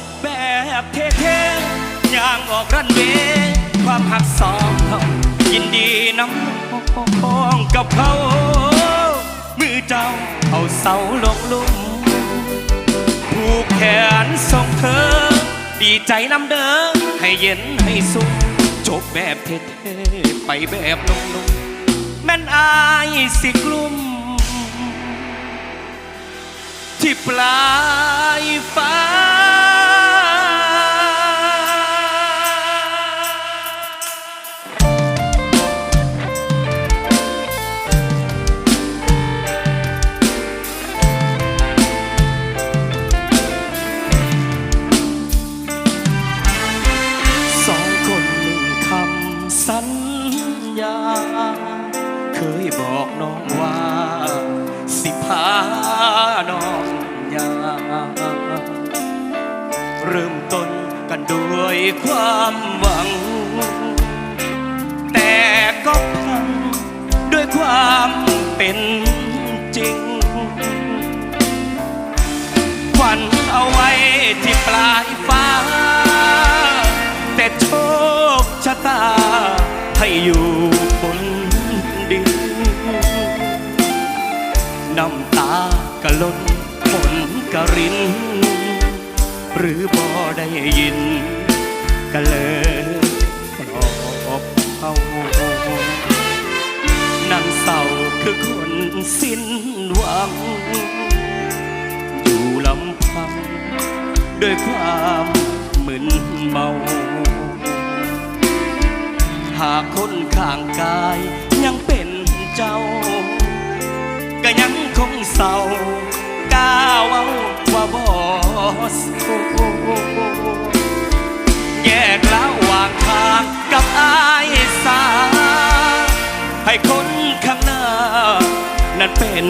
บแบบเท่ๆออกรันเวย์ความหักสองเขายินดีน้ำพ้องกับเขา มือเจ้าเอาเสาลงลุ่มผูกแขนส่งเธอ ดีใจน้ำเด้อให้เย็นให้สุขจบแบบเท่ๆไปแบบนุ่มๆแม่นอายสิกลุ่มที่ปลายฟ้า บอกน้องว่าสิพาน้องยาเริ่มต้นกันด้วยความหวังากะล้นฝนกะริน หรือบ่ได้ยินก็เลยปลอบเขานั่งเศร้าคือคนสิ้นหวัง อยู่ลำพังด้วยความมึนเมา หากคนข้างกายยังเป็นเจ้า ก็ยังคงเศร้าก้าวาว่าบอสแยกแล้ววางทางกับอายสา ให้คนข้างหน้า นั้นเป็น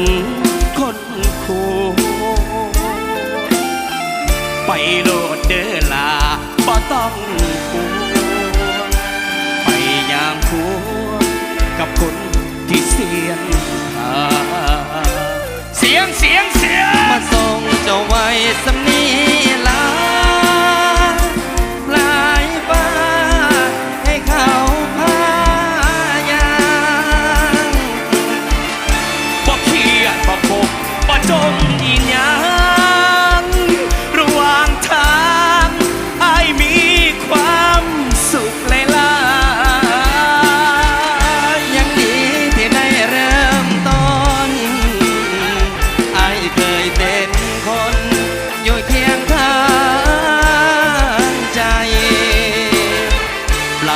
คนคู่ไปโลดเด้อลาบ่ต้องกลัวไปย่างคัวกับคนที่เสียน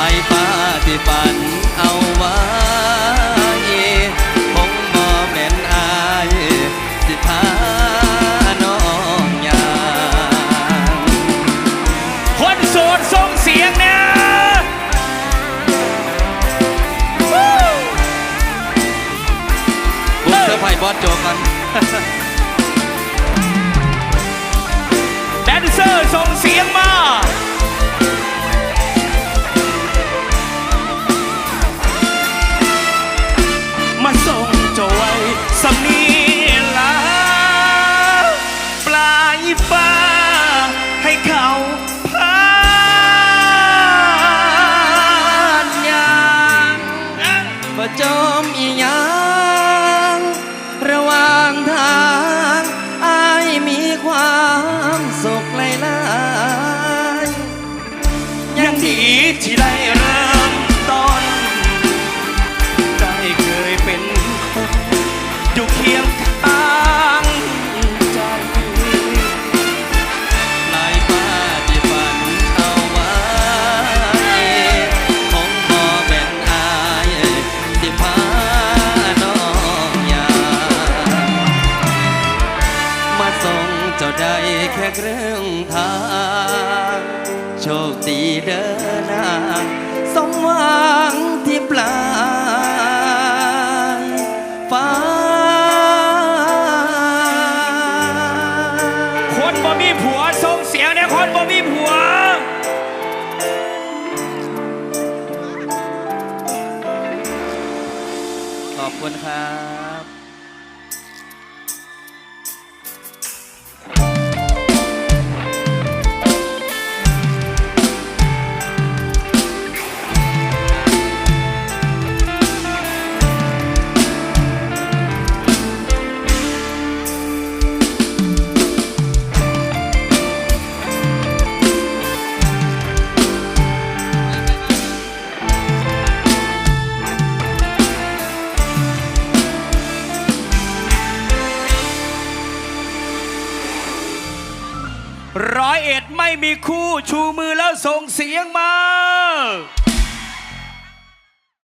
ายฟ้าที่ฝันเอาไว้คงบ่แม่นอายสิพาน้องยางคนโสดส่งเสียงนะวู้ผมเซอร์ไพรส์บอสโจกันแดนเซอร์ส่งเสียงมามา ที่ได้เริ่มต้น ได้เคยเป็นคนอยู่เคียงข้างใจลายฟ้าที่ฝันเอาไว้คงบ่แม่นอายสิพาน้องยางมาส่งเจ้าได้แค่ครึ่องทางโชคดีเดิน สมหวังที่ปลายฟ้า คนบ่มีผัวส่งเสียงเนี่ยคนบ่มีผัว ขอบคุณครับ ร้อยเอ็ดไม่มีคู่ชูมือแล้วส่งเสียงมา